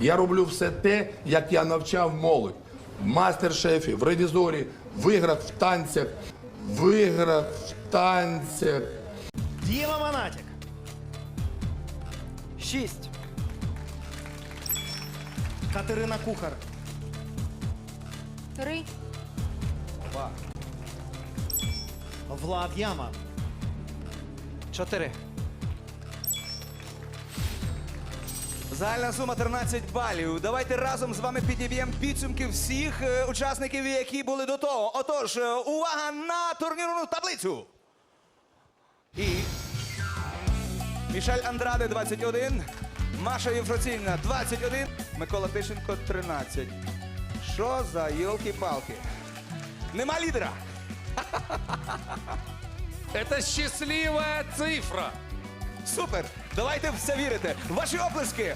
Я роблю все те, як я навчав молодь. В мастер-шефі, в ревізорі, в іграх, в танцях, в іграх, в танцях. Діма Монатік. Шість. Катерина Кухар. Три. Два. Влад Яма. Чотири. Загальна сума 13 балів. Давайте разом з вами підіб'ємо підсумки всіх е, учасників, які були до того. Отож, е, увага на турнірну таблицю. І Мішель Андраде 21, Маша Євфроційна 21, Микола Тищенко 13. Що за йолки-палки? Нема лідера. Это счастливая цифра. Супер! Давайте все вірити. Ваші оплески.